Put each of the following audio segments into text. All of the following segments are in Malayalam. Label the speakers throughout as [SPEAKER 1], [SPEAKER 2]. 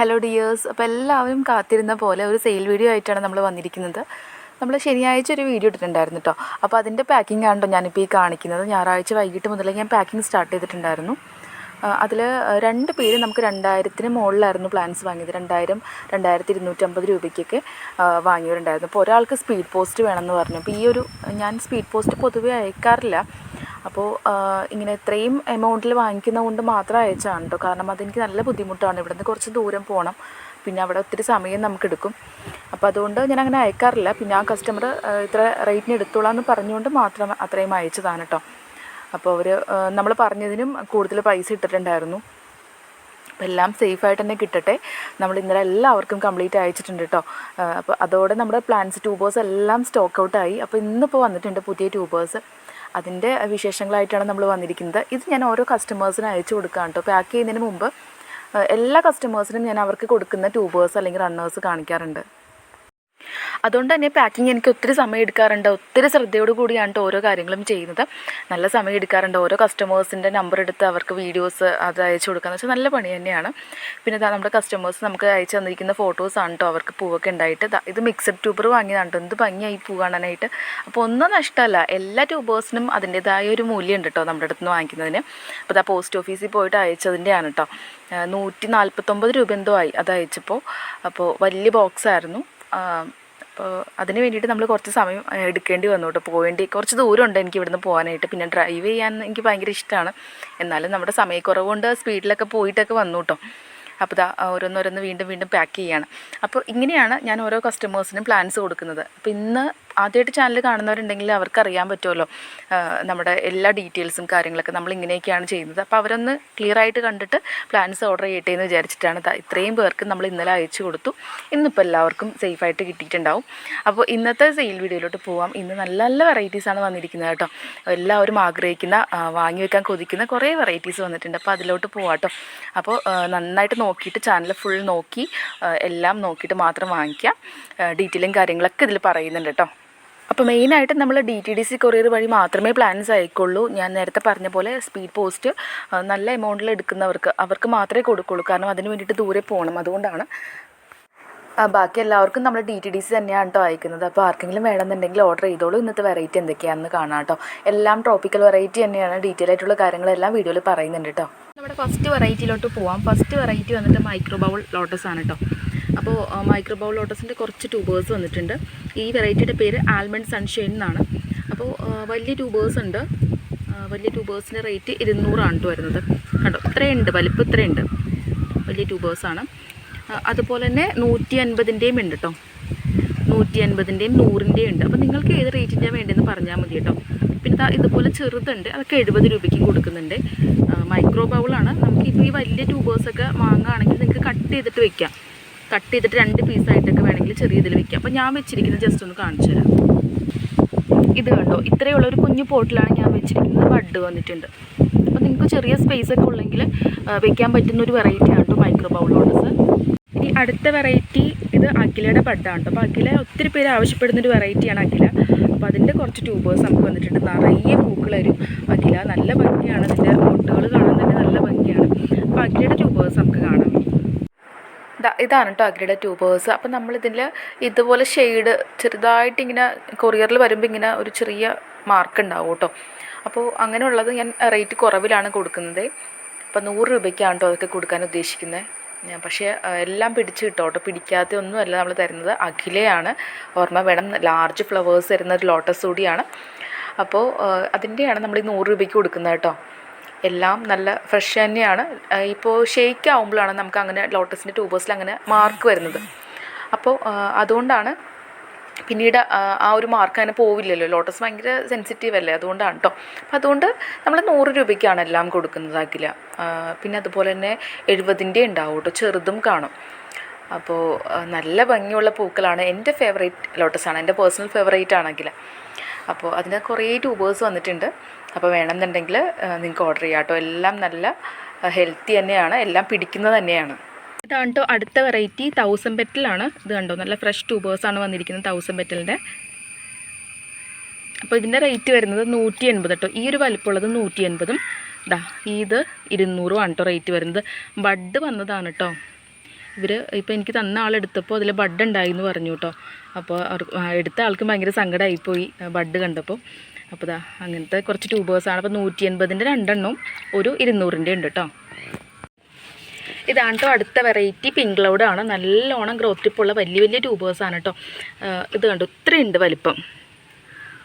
[SPEAKER 1] ഹലോ ഡിയേഴ്സ് അപ്പോൾ എല്ലാവരും കാത്തിരുന്ന പോലെ ഒരു സെയിൽ വീഡിയോ ആയിട്ടാണ് നമ്മൾ വന്നിരിക്കുന്നത്. നമ്മൾ ശനിയാഴ്ച ഒരു വീഡിയോ ഇട്ടിട്ടുണ്ടായിരുന്നു കേട്ടോ അപ്പോൾ അതിന്റെ പാക്കിംഗ് ആണല്ലോ ഞാനിപ്പോൾ ഈ കാണിക്കുന്നത്. ഞായറാഴ്ച വൈകിട്ട് മുതലേ ഞാൻ പാക്കിംഗ് സ്റ്റാർട്ട് ചെയ്തിട്ടുണ്ടായിരുന്നു. അതിൽ രണ്ട് പേര് നമുക്ക് രണ്ടായിരത്തിന് മുകളിലായിരുന്നു പ്ലാൻസ് വാങ്ങിയത്. രണ്ടായിരം രണ്ടായിരത്തി ഇരുന്നൂറ്റമ്പത് രൂപയ്ക്കൊക്കെ വാങ്ങിയവരുണ്ടായിരുന്നു. അപ്പോൾ ഒരാൾക്ക് സ്പീഡ് പോസ്റ്റ് വേണമെന്ന് പറഞ്ഞു. അപ്പോൾ ഈ ഒരു ഞാൻ സ്പീഡ് പോസ്റ്റ് പൊതുവേ അയക്കാറില്ല. അപ്പോൾ ഇങ്ങനെ ഇത്രയും എമൗണ്ടിൽ വാങ്ങിക്കുന്ന കൊണ്ട് മാത്രം അയച്ചാണ് കേട്ടോ കാരണം അതെനിക്ക് നല്ല ബുദ്ധിമുട്ടാണ്. ഇവിടുന്ന് കുറച്ച് ദൂരം പോകണം പിന്നെ അവിടെ ഒത്തിരി സമയം നമുക്ക് എടുക്കും അപ്പോൾ അതുകൊണ്ട് ഞാൻ അങ്ങനെ അയക്കാറില്ല. പിന്നെ ആ കസ്റ്റമർ ഇത്ര റേറ്റിന് എടുത്തോളാം എന്ന് പറഞ്ഞുകൊണ്ട് മാത്രം അത്രയും അയച്ചതാണ് കേട്ടോ അപ്പോൾ അവർ നമ്മൾ പറഞ്ഞതിനും കൂടുതൽ പൈസ ഇട്ടിട്ടുണ്ടായിരുന്നു. അപ്പോൾ എല്ലാം സേഫായിട്ട് തന്നെ കിട്ടട്ടെ. നമ്മൾ ഇന്നലെ എല്ലാവർക്കും കംപ്ലീറ്റ് അയച്ചിട്ടുണ്ട് കേട്ടോ അപ്പോൾ അതോടെ നമ്മുടെ പ്ലാൻസ് ട്യൂബേഴ്സ് എല്ലാം സ്റ്റോക്ക് ഔട്ടായി അപ്പോൾ ഇന്നിപ്പോൾ വന്നിട്ടുണ്ട് പുതിയ ട്യൂബേഴ്സ് അതിന്റെ വിശേഷങ്ങളായിട്ടാണ് നമ്മൾ വന്നിരിക്കുന്നത്. ഇത് ഞാൻ ഓരോ കസ്റ്റമേഴ്സിന് അയച്ചു കൊടുക്കാം കേട്ടോ. പാക്ക് ചെയ്യുന്നതിന് മുമ്പ് എല്ലാ കസ്റ്റമേഴ്സിനും ഞാൻ അവർക്ക് കൊടുക്കുന്ന ട്യൂബേഴ്സ് അല്ലെങ്കിൽ റണ്ണേഴ്സ് കാണിക്കാറുണ്ട്. അതുകൊണ്ട് തന്നെ പാക്കിങ് എനിക്ക് ഒത്തിരി സമയം എടുക്കാറുണ്ട് ഒത്തിരി ശ്രദ്ധയോട് കൂടിയാണ് ഓരോ കാര്യങ്ങളും ചെയ്യുന്നത്. നല്ല സമയം എടുക്കാറുണ്ട് ഓരോ കസ്റ്റമേഴ്സിന്റെ നമ്പർ എടുത്ത് അവർക്ക് വീഡിയോസ് അത് അയച്ചു കൊടുക്കുക വെച്ചാൽ നല്ല പണി തന്നെയാണ്. പിന്നെ നമ്മുടെ കസ്റ്റമേഴ്സ് നമുക്ക് അയച്ചു തന്നിരിക്കുന്ന ഫോട്ടോസാണ് കേട്ടോ അവർക്ക് പൂവൊക്കെ ഉണ്ടായിട്ട്. ഇത് മിക്സഡ് ട്യൂബർ വാങ്ങിയതാണ് ട്ടോ. എന്ത് ഭംഗിയായി പൂ കാണാനായിട്ട്. അപ്പോൾ ഒന്നും നഷ്ടമല്ല എല്ലാ ട്യൂബേഴ്സിനും അതിന്റേതായ ഒരു മൂല്യമുണ്ട് കേട്ടോ നമ്മുടെ അടുത്ത് നിന്ന് വാങ്ങിക്കുന്നതിന്. അപ്പോൾ ഇതാ പോസ്റ്റ് ഓഫീസിൽ പോയിട്ട് അയച്ചതിന്റെയാണ് കേട്ടോ നൂറ്റി നാൽപ്പത്തൊമ്പത് രൂപ എന്തോ ആയി അത് അയച്ചപ്പോൾ അപ്പോൾ വലിയ ബോക്സ് ആയിരുന്നു. അപ്പോൾ അതിന് വേണ്ടിയിട്ട് നമ്മൾ കുറച്ച് സമയം എടുക്കേണ്ടി വന്നു കേട്ടോ പോകേണ്ടി കുറച്ച് ദൂരമുണ്ട് എനിക്ക് ഇവിടുന്ന് പോകാനായിട്ട് പിന്നെ ഡ്രൈവ് ചെയ്യാൻ എനിക്ക് ഭയങ്കര ഇഷ്ടമാണ് എന്നാലും നമ്മുടെ സമയക്കുറവ് കൊണ്ട് സ്പീഡിലൊക്കെ പോയിട്ടൊക്കെ വന്നു കേട്ടോ അപ്പോൾ ഇതാ ഓരോന്നോരോന്ന് വീണ്ടും വീണ്ടും പാക്ക് ചെയ്യാണ്. അപ്പോൾ ഇങ്ങനെയാണ് ഞാൻ ഓരോ കസ്റ്റമേഴ്സിനും പ്ലാൻസ് കൊടുക്കുന്നത്. അപ്പോൾ ഇന്ന് ആദ്യമായിട്ട് ചാനൽ കാണുന്നവരുണ്ടെങ്കിൽ അവർക്ക് അറിയാൻ പറ്റുമല്ലോ നമ്മുടെ എല്ലാ ഡീറ്റെയിൽസും കാര്യങ്ങളൊക്കെ നമ്മൾ ഇങ്ങനെയൊക്കെയാണ് ചെയ്യുന്നത്. അപ്പോൾ അവരൊന്ന് ക്ലിയർ ആയിട്ട് കണ്ടിട്ട് പ്ലാൻസ് ഓർഡർ ചെയ്യട്ടെ എന്ന് വിചാരിച്ചിട്ടാണ് ഇത്രയും പേർക്ക് നമ്മൾ ഇന്നലെ അയച്ചു കൊടുത്തു. ഇന്നിപ്പോൾ എല്ലാവർക്കും സേഫായിട്ട് കിട്ടിയിട്ടുണ്ടാവും. അപ്പോൾ ഇന്നത്തെ സെയിൽ വീഡിയോയിലോട്ട് പോവാം. ഇന്ന് നല്ല നല്ല വെറൈറ്റീസാണ് വന്നിരിക്കുന്നത് കേട്ടോ. എല്ലാവരും ആഗ്രഹിക്കുന്ന വാങ്ങി വെക്കാൻ കൊതിക്കുന്ന കുറേ വെറൈറ്റീസ് വന്നിട്ടുണ്ട്. അപ്പോൾ അതിലോട്ട് പോവാം കേട്ടോ. അപ്പോൾ നന്നായിട്ട് നോക്കിയിട്ട് ചാനൽ ഫുൾ നോക്കി എല്ലാം നോക്കിയിട്ട് മാത്രം വാങ്ങിക്കുക ഡീറ്റെയിലും കാര്യങ്ങളൊക്കെ ഇതിൽ പറയുന്നുണ്ട് കേട്ടോ. അപ്പോൾ മെയിനായിട്ട് നമ്മൾ D T D C courier വഴി മാത്രമേ പ്ലാൻസ് അയക്കുള്ളൂ. ഞാൻ നേരത്തെ പറഞ്ഞ പോലെ സ്പീഡ് പോസ്റ്റ് നല്ല എമൗണ്ടിൽ എടുക്കുന്നവർക്ക് അവർക്ക് മാത്രമേ കൊടുക്കുള്ളൂ. കാരണം അതിന് വേണ്ടിയിട്ട് ദൂരെ പോകണം അതുകൊണ്ടാണ് ബാക്കി എല്ലാവർക്കും നമ്മൾ ഡി ടി ഡി സി തന്നെയാണ് കേട്ടോ അയക്കുന്നത്. അപ്പോൾ ആർക്കെങ്കിലും വേണമെന്നുണ്ടെങ്കിൽ ഓർഡർ ചെയ്തോളൂ. ഇന്നത്തെ വെറൈറ്റി എന്തൊക്കെയാണെന്ന് കാണാം കേട്ടോ എല്ലാം ട്രോപ്പിക്കൽ വെറൈറ്റി തന്നെയാണ്. ഡീറ്റെയിൽ ആയിട്ടുള്ള കാര്യങ്ങളെല്ലാം വീഡിയോയിൽ പറയുന്നുണ്ട് കേട്ടോ നമ്മുടെ ഫസ്റ്റ് വെറൈറ്റിയിലോട്ട് പോവാം. ഫസ്റ്റ് വെറൈറ്റി വന്നിട്ട് മൈക്രോ ബൗൾ ലോട്ടസ് ആണ് കേട്ടോ അപ്പോൾ മൈക്രോ ബൗൾ ലോട്ടസിന്റെ കുറച്ച് ട്യൂബേഴ്സ് വന്നിട്ടുണ്ട്. ഈ വെറൈറ്റിയുടെ പേര് ആൽമണ്ട് സൺഷൈൻ എന്നാണ്. അപ്പോൾ വലിയ ട്യൂബേഴ്സ് ഉണ്ട്. വലിയ ട്യൂബേഴ്സിന്റെ റേറ്റ് ഇരുന്നൂറാണ് കേട്ടോ വരുന്നത്. കണ്ടോ? ഇത്രയുണ്ട് വലിപ്പം ഇത്രയുണ്ട്. വലിയ ട്യൂബേഴ്സാണ് അതുപോലെ തന്നെ നൂറ്റി അൻപതിന്റെയും ഉണ്ട് കേട്ടോ നൂറ്റി അൻപതിന്റെയും നൂറിന്റെയും ഉണ്ട്. അപ്പോൾ നിങ്ങൾക്ക് ഏത് റേറ്റിന്റെയാണ് വേണ്ടതെന്ന് പറഞ്ഞാൽ മതി കേട്ടോ പിന്നെ ഇതുപോലെ ചെറുതുണ്ട്. അതൊക്കെ എഴുപത് രൂപയ്ക്ക് കൊടുക്കുന്നുണ്ട്. മൈക്രോ ബൗളാണ് നമുക്ക് ഇപ്പോൾ ഈ വലിയ ട്യൂബേഴ്സൊക്കെ വാങ്ങുകയാണെങ്കിൽ നിങ്ങൾക്ക് കട്ട് ചെയ്തിട്ട് വെക്കാം. കട്ട് ചെയ്തിട്ട് രണ്ട് പീസായിട്ടൊക്കെ വേണമെങ്കിൽ ചെറിയ ഇതിൽ വെക്കാം. അപ്പോൾ ഞാൻ വെച്ചിരിക്കുന്നത് ജസ്റ്റ് ഒന്ന് കാണിച്ചു തരാം. ഇത് കണ്ടോ? ഇത്രയുള്ള ഒരു കുഞ്ഞു പോട്ടിലാണ് ഞാൻ വെച്ചിരിക്കുന്നത്. ബഡ് വന്നിട്ടുണ്ട്. അപ്പോൾ നിങ്ങൾക്ക് ചെറിയ സ്പേസ് ഒക്കെ ഉള്ളെങ്കിൽ വെക്കാൻ പറ്റുന്ന ഒരു വെറൈറ്റി ആണ് കേട്ടോ മൈക്രോ ബൗളോണസ് ഇനി അടുത്ത വെറൈറ്റി ഇത് അഖിലയുടെ ബഡാണ് കേട്ടോ. അപ്പോൾ അഖില ഒത്തിരി പേര് ആവശ്യപ്പെടുന്ന ഒരു വെറൈറ്റിയാണ് അഖില. അപ്പോൾ അതിന്റെ കുറച്ച് ട്യൂബേഴ്സ് നമുക്ക് വന്നിട്ടുണ്ട്. നിറയെ പൂക്കൾ വരും അഖില. നല്ല ഭംഗിയാണ്. അതിന്റെ മുട്ടുകൾ കാണാൻ തന്നെ നല്ല ഭംഗിയാണ്. അപ്പോൾ അഖിലയുടെ ട്യൂബേഴ്സ് നമുക്ക് കാണാം. ദാ ഇതാണ് കേട്ടോ അഗ്രയുടെ ട്യൂബേഴ്സ് അപ്പം നമ്മളിതിൽ ഇതുപോലെ ഷെയ്ഡ് ചെറുതായിട്ട് ഇങ്ങനെ കൊറിയറിൽ വരുമ്പോൾ ഇങ്ങനെ ഒരു ചെറിയ മാർക്ക് ഉണ്ടാവും കേട്ടോ അപ്പോൾ അങ്ങനെയുള്ളത് ഞാൻ റേറ്റ് കുറവിലാണ് കൊടുക്കുന്നത്. അപ്പോൾ നൂറ് രൂപയ്ക്കാണ് കേട്ടോ അതൊക്കെ കൊടുക്കാൻ ഉദ്ദേശിക്കുന്നത് ഞാൻ പക്ഷേ എല്ലാം പിടിച്ച് കിട്ടും കേട്ടോ പിടിക്കാത്ത ഒന്നുമല്ല നമ്മൾ തരുന്നത്. അഖിലയാണ്. ഓർമ്മ വേണം. ലാർജ് ഫ്ലവേഴ്സ് തരുന്ന ഒരു ലോട്ടസ് കൂടിയാണ്. അപ്പോൾ അതിന്റെയാണ് നമ്മൾ ഈ നൂറ് രൂപയ്ക്ക് കൊടുക്കുന്നത് കേട്ടോ എല്ലാം നല്ല ഫ്രഷ് തന്നെയാണ്. ഇപ്പോൾ ഷെയ്ക്ക് ആകുമ്പോഴാണ് നമുക്ക് അങ്ങനെ ലോട്ടസിന്റെ ട്യൂബേഴ്സിൽ അങ്ങനെ മാർക്ക് വരുന്നത് അപ്പോൾ അതുകൊണ്ടാണ് പിന്നീട് ആ, ഒരു മാർക്ക് അങ്ങനെ പോവില്ലല്ലോ. ലോട്ടസ് ഭയങ്കര സെൻസിറ്റീവ് അല്ലേ? അതുകൊണ്ടാണ് കേട്ടോ അപ്പം അതുകൊണ്ട് നമ്മൾ നൂറ് രൂപയ്ക്കാണ് എല്ലാം കൊടുക്കുന്നത് അഖില. പിന്നെ അതുപോലെ തന്നെ എഴുപതിന്റെ ഉണ്ടാവും കേട്ടോ ചെറുതും കാണും. അപ്പോൾ നല്ല ഭംഗിയുള്ള പൂക്കളാണ്. എന്റെ ഫേവറേറ്റ് ആണ്. എന്റെ പേഴ്സണൽ ഫേവറേറ്റ് ആണ് അഖില. അപ്പോൾ അതിന് കുറേ ട്യൂബേഴ്സ് വന്നിട്ടുണ്ട്. അപ്പോൾ വേണമെന്നുണ്ടെങ്കിൽ നിങ്ങൾക്ക് ഓർഡർ ചെയ്യാം കേട്ടോ. എല്ലാം നല്ല ഹെൽത്തി തന്നെയാണ്. എല്ലാം പിടിക്കുന്നത് തന്നെയാണ്. ഇതാണ് കേട്ടോ അടുത്ത വെറൈറ്റി തൗസൻഡ് പെറ്റലാണ് ഇത് കണ്ടോ? നല്ല ഫ്രഷ് ട്യൂബേഴ്സാണ് വന്നിരിക്കുന്നത് തൗസൻഡ് പെറ്റലിന്റെ അപ്പോൾ ഇതിന്റെ റേറ്റ് വരുന്നത് നൂറ്റി എൺപത് കേട്ടോ ഈ ഒരു വലിപ്പമുള്ളത് നൂറ്റി എൺപതും ഇതാ ഇത് ഇരുന്നൂറും ആണ് കേട്ടോ റേറ്റ് വരുന്നത്. ബഡ് വന്നതാണ് കേട്ടോ ഇവർ ഇപ്പോൾ എനിക്ക് തന്ന ആളെടുത്തപ്പോൾ അതിൽ ബഡ് ഉണ്ടായി എന്ന് പറഞ്ഞു കേട്ടോ അപ്പോൾ എടുത്ത ആൾക്ക് ഭയങ്കര സങ്കടമായിപ്പോയി ബഡ് കണ്ടപ്പോൾ അപ്പോൾ ഇതാ അങ്ങനത്തെ കുറച്ച് ട്യൂബേഴ്സാണ് അപ്പോൾ നൂറ്റി എൺപതിന്റെ രണ്ടെണ്ണവും ഒരു ഇരുന്നൂറിന്റെ ഉണ്ട് കേട്ടോ ഇതാണ് അടുത്ത വെറൈറ്റി പിങ്ക് ക്ലൗഡാണ് നല്ലോണം ഗ്രോത്ത് ടിപ്പുള്ള വലിയ വലിയ ട്യൂബേഴ്സാണ് കേട്ടോ ഇത് കണ്ടു? ഇത്രയുണ്ട് വലിപ്പം.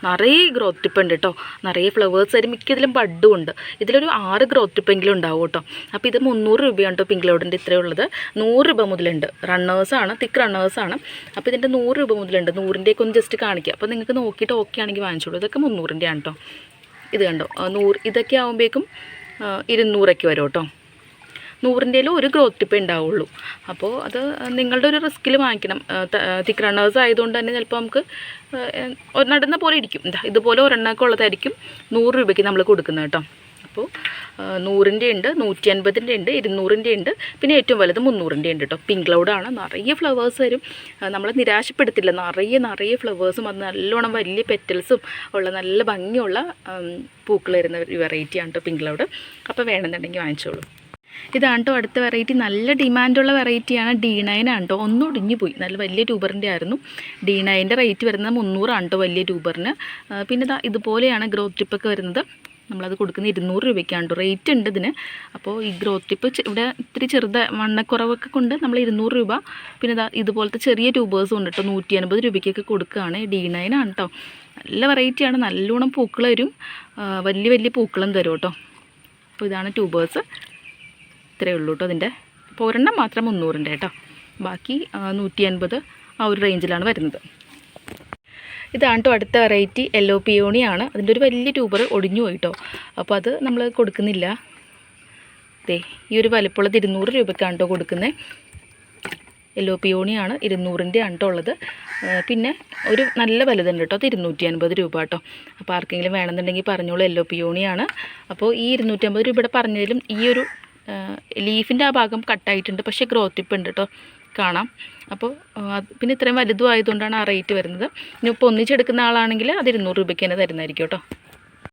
[SPEAKER 1] നിറയെ ഗ്രോത്ത് ടിപ്പ് ഉണ്ട് കേട്ടോ നിറയെ ഫ്ലവേഴ്സ് വരും മിക്കതിലും ബഡും ഉണ്ട്. ഇതിലൊരു ആറ് ഗ്രോത്ത് ടിപ്പെങ്കിലും ഉണ്ടാവും കേട്ടോ അപ്പോൾ ഇത് മുന്നൂറ് രൂപയാണ് കേട്ടോ പിങ്ക് ലോഡിന്റെ ഇത്രയേ ഉള്ളത്. നൂറ് രൂപ മുതലുണ്ട്. റണ്ണേഴ്സാണ് തിക്ക് റണ്ണേഴ്സാണ് അപ്പോൾ ഇതിന്റെ നൂറ് രൂപ മുതലുണ്ട്. നൂറിന്റെയൊക്കെ ഒന്ന് ജസ്റ്റ് കാണിക്കുക അപ്പോൾ നിങ്ങൾക്ക് നോക്കിയിട്ട് ഓക്കെ ആണെങ്കിൽ വാങ്ങിച്ചോളൂ. ഇതൊക്കെ മുന്നൂറിന്റെയാണ് കേട്ടോ ഇത് കണ്ടോ? നൂറ് ഇതൊക്കെ ആകുമ്പോഴേക്കും ഇരുന്നൂറൊക്കെ വരും കേട്ടോ നൂറിന്റെയിലും ഒരു ഗ്രോത്ത് ടിപ്പേ ഉണ്ടാവുള്ളൂ അപ്പോൾ അത് നിങ്ങളുടെ ഒരു റിസ്കിൽ വാങ്ങിക്കണം. തിക്ക് റണ്ണേഴ്സ് ആയതുകൊണ്ട് തന്നെ ചിലപ്പോൾ നമുക്ക് നടുന്ന പോലെ ഇരിക്കും. ഇതുപോലെ ഒരെണ്ണമൊക്കെ ഉള്ളതായിരിക്കും നൂറ് രൂപയ്ക്ക് നമ്മൾ കൊടുക്കുന്നത് കേട്ടോ. അപ്പോൾ നൂറിന്റെ ഉണ്ട് നൂറ്റി അൻപതിന്റെ ഉണ്ട് ഇരുന്നൂറിന്റെ ഉണ്ട് പിന്നെ ഏറ്റവും വലുത് മുന്നൂറിന്റെ ഉണ്ട് കേട്ടോ. പിങ്ക് ക്ലൗഡാണ് നിറയെ ഫ്ലവേഴ്സ് വരും. നമ്മളെ നിരാശപ്പെടുത്തില്ല. നിറയെ നിറയെ ഫ്ലവേഴ്സും അത് നല്ലോണം വലിയ പെറ്റൽസും ഉള്ള നല്ല ഭംഗിയുള്ള പൂക്കൾ വരുന്ന വെറൈറ്റിയാണ് കേട്ടോ പിങ്ക് ക്ലൗഡ് അപ്പോൾ വേണമെന്നുണ്ടെങ്കിൽ വാങ്ങിച്ചോളൂ. ഇതാണ് കേട്ടോ അടുത്ത വെറൈറ്റി നല്ല ഡിമാൻഡുള്ള വെറൈറ്റിയാണ് ഡി നയൻ ആണ് കേട്ടോ ഒന്ന് ഒടിഞ്ഞു പോയി. നല്ല വലിയ ട്യൂബറിന്റെ ആയിരുന്നു. ഡി നയന്റെ റേറ്റ് വരുന്നത് മുന്നൂറാണ് കേട്ടോ വലിയ ട്യൂബറിന് പിന്നെ ഇതുപോലെയാണ് ഗ്രോത്ത് ടിപ്പൊക്കെ വരുന്നത്. നമ്മളത് കൊടുക്കുന്നത് ഇരുന്നൂറ് രൂപയ്ക്കാണ് റേറ്റ് ഉണ്ട് ഇതിന്. അപ്പോൾ ഈ ഗ്രോത്ത് ടിപ്പ് ഇവിടെ ഇത്തിരി ചെറുത വണ്ണക്കുറവൊക്കെ കൊണ്ട് നമ്മൾ ഇരുന്നൂറ് രൂപ. പിന്നെ ഇതുപോലത്തെ ചെറിയ ട്യൂബേഴ്സും ഉണ്ട് കേട്ടോ നൂറ്റി അൻപത് രൂപയ്ക്കൊക്കെ കൊടുക്കുകയാണ് ഡി നയൻ ആണ് കേട്ടോ നല്ല വെറൈറ്റിയാണ് നല്ലോണം പൂക്കൾ വരും. വലിയ വലിയ പൂക്കളും തരും കേട്ടോ അപ്പോൾ ഇതാണ് ട്യൂബേഴ്സ് ഇത്രയേ ഉള്ളൂ കേട്ടോ അതിന്റെ. അപ്പോൾ ഒരെണ്ണം മാത്രം മുന്നൂറിന്റെ കേട്ടോ. ബാക്കി നൂറ്റി അൻപത് ആ ഒരു റേഞ്ചിലാണ് വരുന്നത്. ഇതാണ് കേട്ടോ അടുത്ത വെറൈറ്റി യെല്ലോ പിയോണിയാണ് അതിന്റെ ഒരു വലിയ ട്യൂബർ ഒടിഞ്ഞു പോയി കേട്ടോ അപ്പോൾ അത് നമ്മൾ കൊടുക്കുന്നില്ല. ദേ ഈ ഒരു വലിപ്പമുള്ളത് ഇരുന്നൂറ് രൂപയ്ക്കാണ് കേട്ടോ കൊടുക്കുന്നത്. യെല്ലോ പിയോണിയാണ് ഇരുന്നൂറിന്റെ ആണ് കേട്ടോ ഉള്ളത്. പിന്നെ ഒരു നല്ല വലുതുണ്ട് കേട്ടോ അത് ഇരുന്നൂറ്റി അൻപത് രൂപ കേട്ടോ അപ്പോൾ ആർക്കെങ്കിലും വേണമെന്നുണ്ടെങ്കിൽ പറഞ്ഞോളൂ യെല്ലോ പിയോണിയാണ് അപ്പോൾ ഈ ഇരുന്നൂറ്റി അമ്പത് രൂപയുടെ പറഞ്ഞതിലും ഈ ഒരു ലീഫിന്റെ ആ ഭാഗം കട്ടായിട്ടുണ്ട് പക്ഷേ ഗ്രോത്ത് ടിപ്പ് ഉണ്ട് കേട്ടോ കാണാം. അപ്പോൾ പിന്നെ ഇത്രയും വലുതും ആയതുകൊണ്ടാണ് ആ റേറ്റ് വരുന്നത്. ഇനി ഇപ്പോൾ ഒന്നിച്ചെടുക്കുന്ന ആളാണെങ്കിൽ അത് ഇരുന്നൂറ് രൂപയ്ക്ക് തന്നെ തരുന്നതായിരിക്കും കേട്ടോ